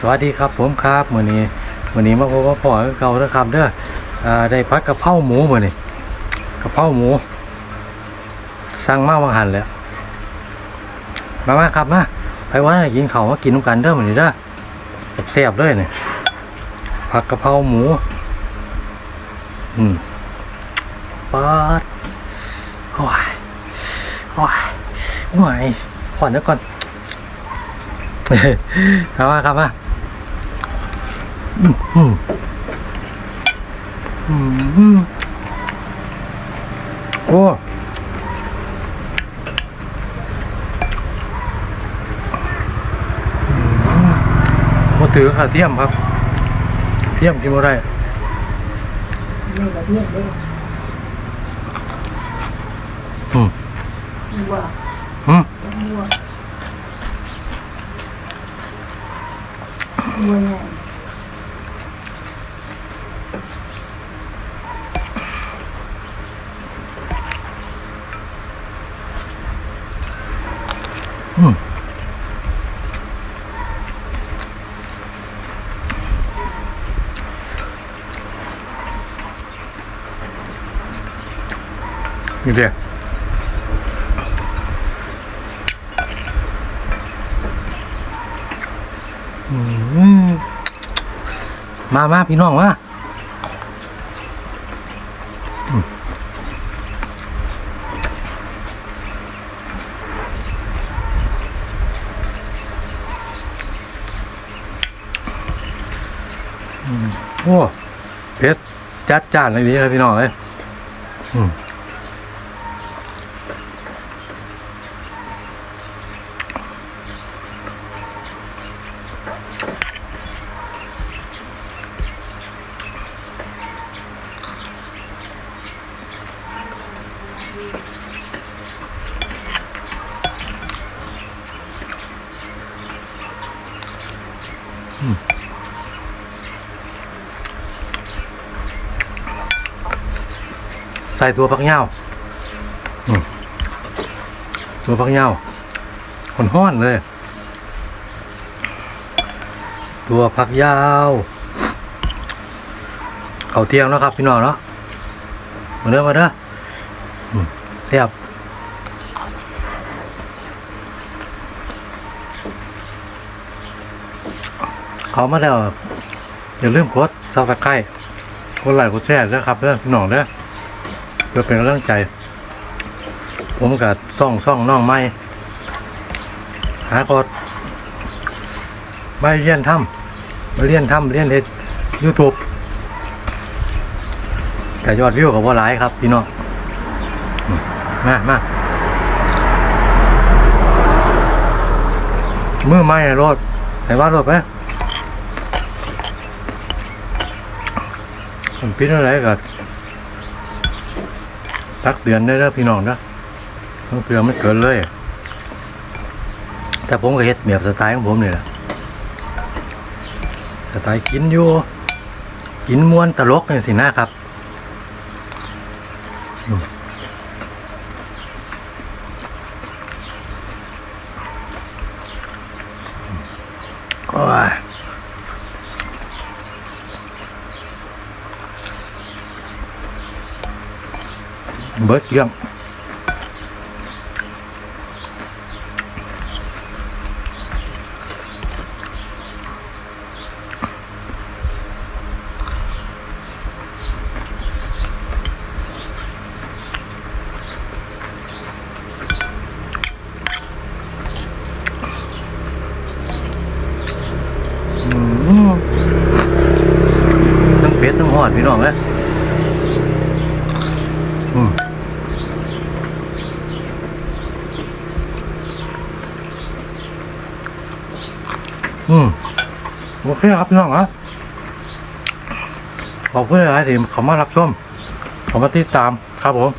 สวัสดีครับผมครับมื้อนี้มื้อนี้มาพบกับพ่อเก่าเด้อครับเด้ออ่าได้ผัดกะเพราหมูมื้อนี้กะเพราหมูสั่งมาวังหันแล้วมามาครับมาไปว่ากินข้าวมากินน้ำกันเด้อมื้อนี้เด้อแซ่บๆเลยนี่ผัดกะเพราหมู อืมปัดโอ้ยโอ้ยโอ้ยผ่อนเดี๋ยวก่อน ครับมาครับมา โอ้มาถือขาเทียมครับ เทียมกินบ่ได้นี่ก็เรียกได้อืมอืมวัววัวใหญ่ นี่เดียวอืมมามาพี่น้องมาอืมอืมโอ้เพชรจัดจ้านเลยดีเลยพี่น้องเลยอืม ใส่ตัวผักเหย้าอืมตัวผักเหย้าคนห้อนเลย ตัวผักยาวเขาเที่ยงแล้วครับ พี่น้องเนาะมาเด้อมาเด้ออืมแซ่บ เขามาแล้วอย่าลืมกดซับสไครต์กดไลค์กดแชร์ด้วยครับเด้อพี่น้องเด้อเพื่อเป็นกำลังใจ ผมกับซ่องซ่องน้องไม้หากดมาเรียนทำมาเรียนทำเรียนเฮ็ดยูทูบแต่ยอดวิวกับว่าหลายครับพี่น้องมมามามือไม่รถไหนว่ารถไห ผมพิจารณาอะไรกับตักเตือนได้แล้วพี่น้องนะต้องเตือนไม่เกินเลย แต่ผมก็เฮ็ดแบบสไตล์ของผมนี่แหละสไตล์กินอยู่ กินม้วนตลกนี่สินะครับอืมโอ้ย เบิดเยี่ยมอืมทั้งเป็ดทั้งหอดพี่น้องเลยอืม โอเคครับพี่น้องครับขอบคุณหลายที่เขามารับชมเขามาติดตามครับผม